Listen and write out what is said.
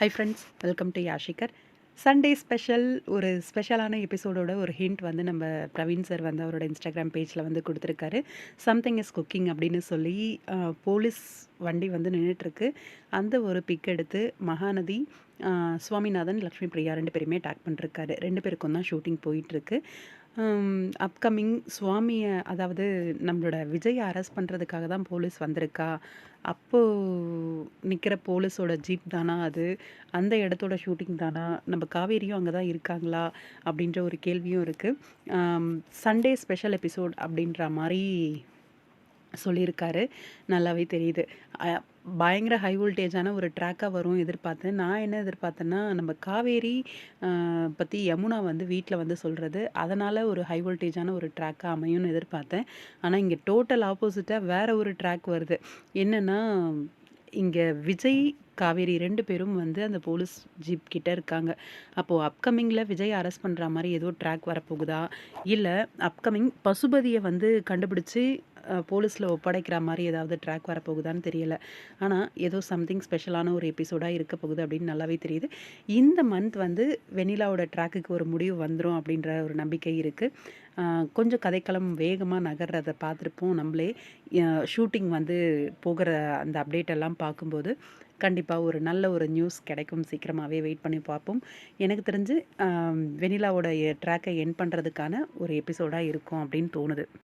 High friends welcome to யாஷிகர் Sunday special ஒரு ஸ்பெஷலான எபிசோடோட ஒரு ஹிண்ட் வந்து நம்ம பிரவீன் சார் வந்து அவரோட இன்ஸ்டாகிராம் பேஜில் வந்து கொடுத்துருக்காரு. சம்திங் இஸ் குக்கிங் அப்படின்னு சொல்லி போலீஸ் வண்டி வந்து நின்றுட்டுருக்கு அந்த ஒரு பிக் எடுத்து மகாநதி சுவாமிநாதன் லக்ஷ்மி பிரியா ரெண்டு பேருமே டேக் பண்ணிருக்காரு. ரெண்டு பேருக்கும் தான் ஷூட்டிங் போயிட்டுருக்கு. அப்கமிங் சுவாமியை அதாவது நம்மளோட விஜயை அரெஸ்ட் பண்ணுறதுக்காக தான் போலீஸ் வந்திருக்கா? அப்போது நிற்கிற போலீஸோட ஜீப் தானா அது? அந்த இடத்தோட ஷூட்டிங் தானா? நம்ம காவேரியும் அங்கே தான் இருக்காங்களா? அப்படின்ற ஒரு கேள்வியும் இருக்குது சண்டே ஸ்பெஷல் எபிசோட் அப்படின்ற மாதிரி சொல்லியிருக்காரு. நல்லாவே தெரியுது. பயங்கர ஹை வோல்டேஜான ஒரு ட்ராக்காக வரும் எதிர்பார்த்தேன் நான் என்ன எதிர்பார்த்தேன்னா நம்ம காவேரி பற்றி யமுனா வந்து வீட்டில் வந்து சொல்கிறது அதனால் ஒரு ஹை வோல்டேஜான ஒரு ட்ராக்காக அமையும்னு எதிர்பார்த்தேன். ஆனால் இங்கே டோட்டல் ஆப்போசிட்டாக வேற ஒரு ட்ராக் வருது. என்னென்னா இங்கே விஜய் காவேரி ரெண்டு பேரும் வந்து அந்த போலீஸ் ஜீப் கிட்ட இருக்காங்க. அப்போது அப்கமிங்கில் விஜய் அரெஸ்ட் பண்ணுற மாதிரி ஏதோ ட்ராக் வரப்போகுதா? இல்லை அப்கமிங் பசுபதியை வந்து கண்டுபிடிச்சி போலீஸில் ஒப்படைக்கிற மாதிரி ஏதாவது ட்ராக் வரப்போகுதான்னு தெரியல. ஆனால் ஏதோ சம்திங் ஸ்பெஷலான ஒரு எபிசோடாக இருக்க போகுது அப்படின்னு நல்லாவே தெரியுது. இந்த மந்த் வந்து வெனிலாவோட ட்ராக்குக்கு ஒரு முடிவு வந்துடும் அப்படின்ற ஒரு நம்பிக்கை இருக்குது கொஞ்சம் கதைக்களம் வேகமாக நகர்றதை பார்த்துருப்போம் நம்மளே. ஷூட்டிங் வந்து போகிற அந்த அப்டேட் எல்லாம் பார்க்கும்போது கண்டிப்பாக ஒரு நல்ல ஒரு நியூஸ் கிடைக்கும். சீக்கிரமாகவே வெயிட் பண்ணி பார்ப்போம். எனக்கு தெரிஞ்சு வெனிலாவோட ட்ராக்கை என் பண்ணுறதுக்கான ஒரு எபிசோடாக இருக்கும் அப்படின்னு தோணுது.